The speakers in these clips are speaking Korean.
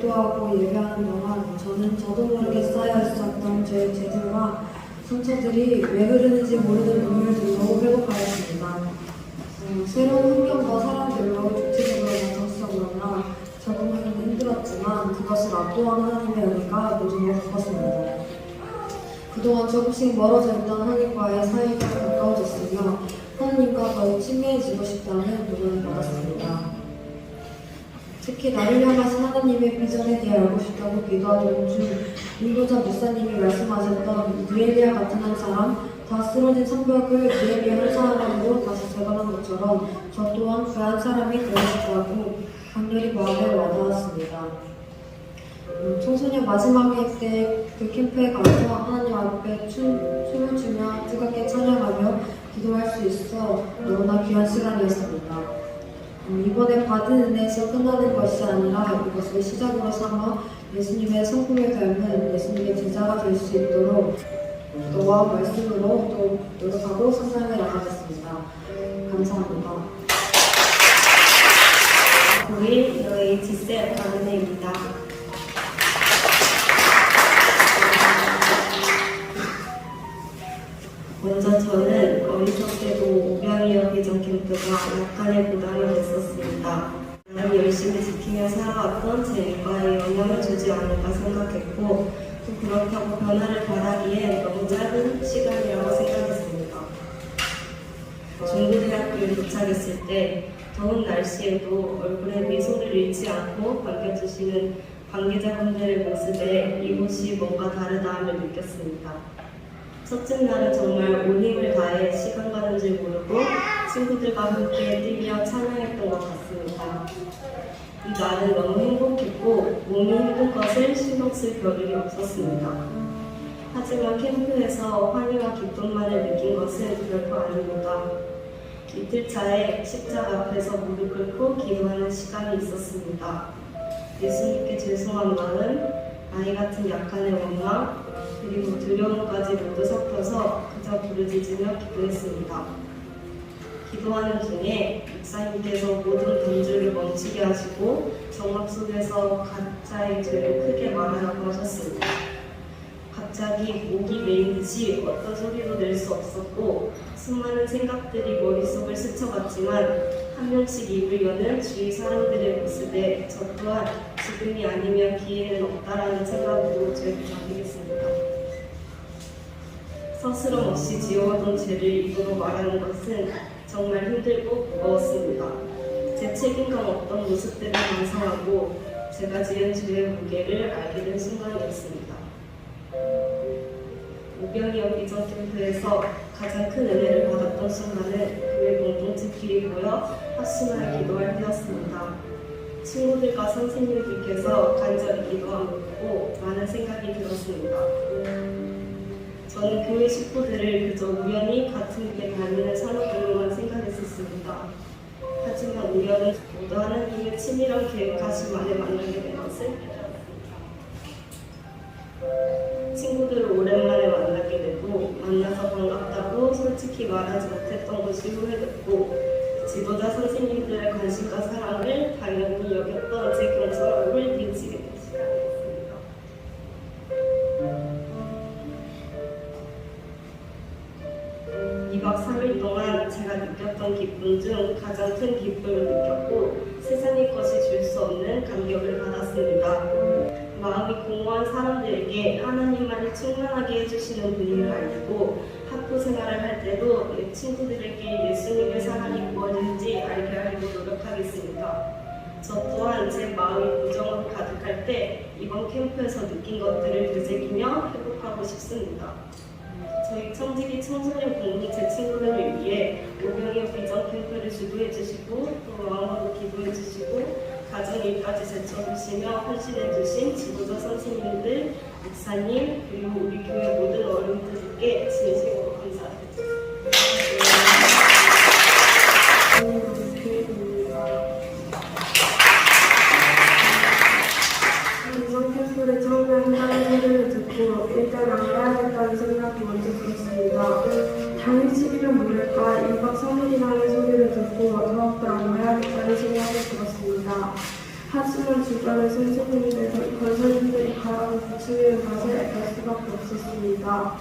기도하고 예배하는 동안 저는 저도 모르게 쌓여 있었던 제 죄들과 상처들이 왜 그러는지 모르는 눈물들로 회복하였습니다. 어, 새로운 환경과 사람들로 주체적으로 그러나 적응하기는 힘들었지만 그것을 압도한 하나님의 은혜가 모두를 바꿨습니다. 그동안 조금씩 멀어져 있던 하나님과의 사이가 가까워졌으며 하나님과 더욱 친밀해지고 싶다는 도전을 받았습니다. 특히 나를 향하신 하나님의 비전에 대해 알고 싶다고 기도하던 중 인도자 목사님이 말씀하셨던 느헤미야 같은 한 사람, 다 쓰러진 성벽을 느헤미야 한 사람으로 다시 재건한 것처럼 저 또한 그 한 사람이 되고 싶다고 강렬히 마음에 와닿았습니다. 음, 청소년 마지막 해때그 캠프에 가서 하나님 앞에 춤, 춤을 추며 뜨겁게 찬양하며 기도할 수 있어 너무나 귀한 시간이었습니다. 음, 이번에 받은 은혜에서 끝나는 것이 아니라 이것을 시작으로 삼아 예수님의 성품을 닮은 예수님의 제자가 될 수 있도록 기도와 말씀으로 또 노력하고 성장해 나가겠습니다. 감사합니다. 고일 너의 지세 가은혜입니다. 먼저 저는 때도 오병이어 비전 캠프가 약간의 부담이 됐었습니다. 나를 열심히 지키며 살아왔던 제 일과에 영향을 주지 않을까 생각했고 또 그렇다고 변화를 바라기에 너무 짧은 시간이라고 생각했습니다. 중고등학교에 도착했을 때 더운 날씨에도 얼굴에 미소를 잃지 않고 반겨주시는 관계자분들의 모습에 이곳이 뭔가 다르다 함을 느꼈습니다. 첫째 날은 정말 온 힘을 다해 시간 가는 줄 모르고 친구들과 함께 뛰며 찬양했던 것 같습니다. 이 날은 너무 행복했고 몸이 힘든 것을 신경 쓸 겨를이 없었습니다. 하지만 캠프에서 환희와 기쁨만을 느낀 것은 결코 아닙니다. 이틀 차에 십자가 앞에서 무릎 꿇고 기도하는 시간이 있었습니다. 예수님께 죄송한 마음, 아이 같은 약한의 원망, 그리고 두려움까지 모두 섞여서 그저 부르짖으며 기도했습니다. 기도하는 중에 목사님께서 모든 범주를 멈추게 하시고 정막 속에서 각자의 죄를 크게 말하라고 하셨습니다. 갑자기 목이 메이듯이 어떤 소리도 낼 수 없었고 수많은 생각들이 머릿속을 스쳐갔지만 한 명씩 입을 여는 주위 사람들의 모습에 저 또한 지금이 아니면 기회는 없다라는 생각으로 죄를 잡히겠습니다. 서스럼 없이 지어오던 죄를 입으로 말하는 것은 정말 힘들고 무거웠습니다. 제 책임감 없던 모습들을 반성하고 제가 지은 죄의 무게를 알게 된 순간이었습니다. 오병이어 비전 캠프에서 가장 큰 은혜를 받았던 순간은 교회 공동체끼리 모여 확신하게 기도할 때였습니다. 친구들과 선생님들께서 간절히 기도함을 보고 많은 생각이 들었습니다. 저는 교회 식구들을 그저 우연히 같은 길에 다니는 산업들로만 생각했었습니다. 하지만 우연은 모두 하나님의 치밀한 계획하심 안에 만나게 된 것을 깨달았습니다. 친구들을 오랜만에 만나게 되고 만나서 반갑다고 솔직히 말하지 못했던 것이 후회됐고 지도자 선생님들의 관심과 사랑을 당연히 여겼던 제 경솔함을 비우치게 2박 3일 동안 제가 느꼈던 기쁨 중 가장 큰 기쁨을 느꼈고 세상의 것이 줄 수 없는 감격을 받았습니다. 마음이 공허한 사람들에게 하나님만이 충만하게 해주시는 분임을 알고 학교 생활을 할 때도 내 친구들에게 예수님의 사랑이 무엇인지 알게 하려고 노력하겠습니다. 저 또한 제 마음이 부정으로 가득할 때 이번 캠프에서 느낀 것들을 되새기며 회복하고 싶습니다. 저희 청지기 청소년 공동체 친구들을 위해 오병이어 비전 캠프를 주도해 주시고 또 마음으로 기도해 주시고 가정 일까지 제쳐주시며 헌신해 주신 지도자 선생님들, 목사님 그리고 우리 교회 모든 어른들께 진심으로 당일치기면 모를까 2박 3일이라는 소리를 듣고 안 가야겠다는 생각이 들었습니다. 하지만 주변의 선생님들, 권사님들이 바라는 부추기는 맛에 알 수밖에 없었습니다.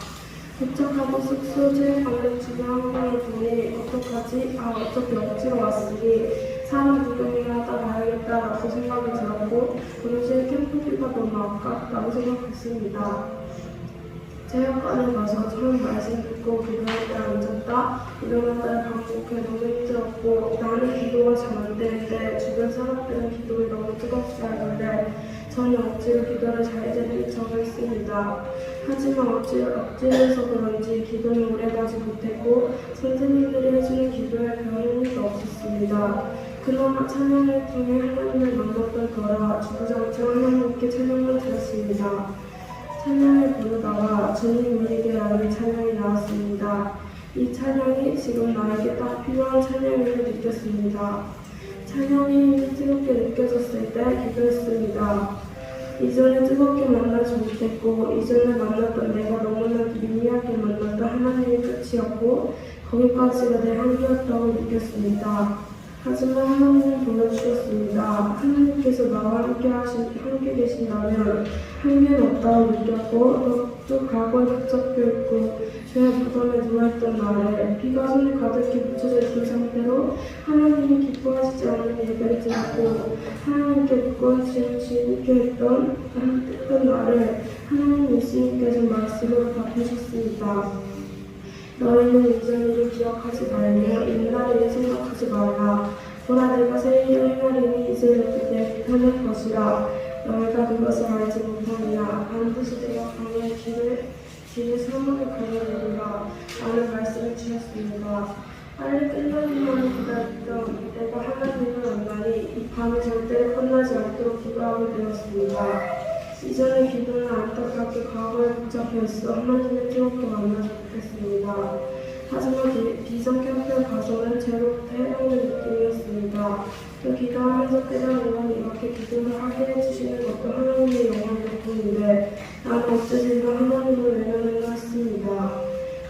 도착하고 숙소 제일 강력 중에 한 명이 보니 어떡하지? 아 어차피 억지로 왔으니 사람 구경이나 하다 가야겠다라고 생각이 들었고 동시에 캠프비가 너무 아깝다고 생각했습니다. 체육관에 가서 처음 말씀 듣고 때앉 았다 일어났다 반복해 너무 힘들었고 나는 기도가 잘 안 되는데 주변 사람들은 기도를 너무 뜨겁게 하는데 저는 억지로 기도를 잘 되는 척을 했습니다. 하지만 억지, 억지로서 그런지 기도는 오래가지 못했고 선생님들이 해주는 기도에 일도 없었습니다. 그나마 찬양을 통해 하나님을 만났던 거라 주구장창 하나님께 찬양을 드렸습니다. 찬양을 부르다가 주님 우리에게 라는 찬양이 나왔습니다. 이 찬양이 지금 나에게 딱 필요한 찬양임을 느꼈습니다. 찬양이 뜨겁게 느껴졌을 때 기도했습니다. 이전에 뜨겁게 만나지 못했고 이전에 만났던 내가 너무나 미미하게 만났던 하나님의 끝이었고 거기까지가 내 한계였다고 느꼈습니다. 하지만 하나님은 보여주셨습니다. 하나님께서 나와 함께 하신 함께 계신다면 한계는 없다고 느꼈고 또, 또 과거에 붙잡혀 있고 죄의 무덤에 누워있던 나를 피가 손에 가득히 묻혀져 있는 상태로 하나님이 기뻐하시지 않는 예배를 드렸고 하나님께 묻고 지음지게 했던 했던 나를 하나님 예수님께서 말씀으로 답해주셨습니다. 너희는 이전 일을 기억하지 말며 옛날 일을 생각하지 말라. 보라 내가 새 일을 행하리니 이제 내 편할 것이라. 너희가 그것을 알지 못하느냐. 반드시 내가 강의 길을 길을 사망을 가려내리라. 라는 말씀을 주셨습니다. 빨리 끝나기만을 기다렸던 내가 하나님을 만나니 이 밤이 절대로 끝나지 않도록 기도하게 되었습니다. 이전의 기도는 안타깝게 과거에 붙잡혀 있어 하나님을 뜨겁게 만나지 못했습니다. 하지만 비- 비전 캠프 가서는 제로부터 해방된 느낌이었습니다. 또 기도하면서 깨달은 건 이렇게 기도를 하게 해주시는 것도 하나님의 영광 덕분인데 나는 이런 하나님을 외면했나 했습니다.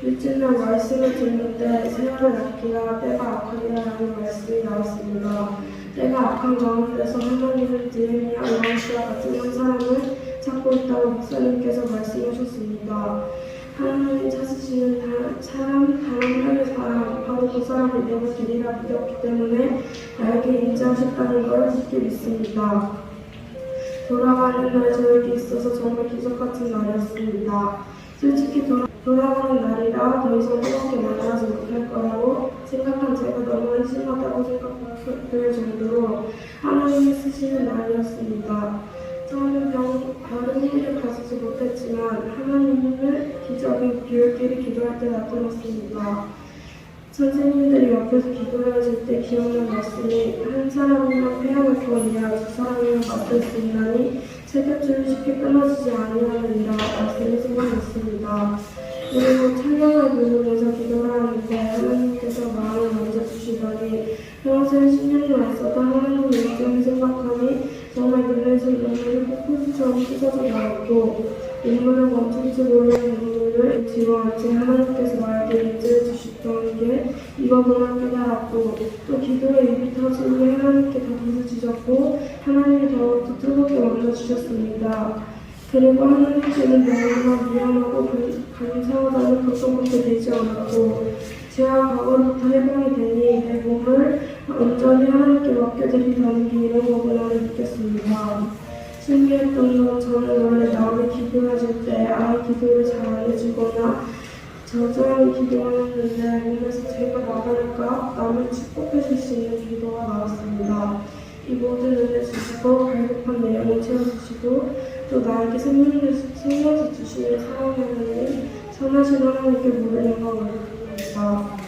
일주일날 말씀을 듣는데 세월을 아끼라 때가 악하리라는 말씀이 나왔습니다. 때가 악한 가운데서 하나님은 느헤미야 여호수아 같은 한 사람을 찾고 있다고 목사님께서 말씀하셨습니다. 하나님이 찾으시는 다- 사람, 다른 하나의 사람, 바로 그 사람을 내가 되리라 믿었기 때문에 나에게 인자하셨다는 걸 굳게 믿습니다. 돌아가는 날 저에게 있어서 정말 기적 같은 날이었습니다. 솔직히 돌아, 돌아가는 날이라 더 이상 뜨겁게 만나지 못할 거라고 생각한 제가 너무 한심하다고 생각될 정도로 하나님이 쓰시는 날이었습니다. 저는 병, 다른 힘을 가지지 못 했지만 하나님을 기적인 교육끼리 기도할 때 나타났습니다. 선생님들이 옆에서 기도해줄 때 기억나는 말씀이 한 사람이면 폐역을 구원이야 두 사람이면 맡을 수 있나니 세 겹줄이 쉽게 끊어지지 아니하느니라 말씀이 생각났습니다. 그리고 찬양을 부르면서 기도를 하는데 하나님께서 마음을 만져주시더니 평소에 신경을 안 써던 하나님의 일정을 생각하니 정말 눈에서 눈물이 폭포수처럼 쏟아져 나왔고 멈출 줄 모르는 눈물을 뒤로 제 하나님께서 나에게 인지해 주셨던 게 이거구나 깨달았고 또 기도에 입이 터지니 하나님께 더 부르짖었고 하나님이 더욱더 뜨겁게 만나주셨습니다. 그리고 하나님께는 너무나 미안하고 감- 감사하다는 그것밖에 되지 않았고 제가 과거로부터 해방이 되니 내 몸을 온전히 하나님께 맡겨드린다는 게 이런 거구나를 느꼈습니다. 신기했던 건 저는 원래 남을 기도해줄 때 아예 기도를 잘안 해주거나 저조한 기도하였는데 몸에서 제가 나가니까 남을 축복해줄 수 있는 기도가 나왔습니다. 이 모든 은혜 주시고 갈급한 내용을 채워주시고 또 나에게 생명을 생명을 주시는 사랑의 하나님 선하신 하나님께 모든 영광을 드립니다.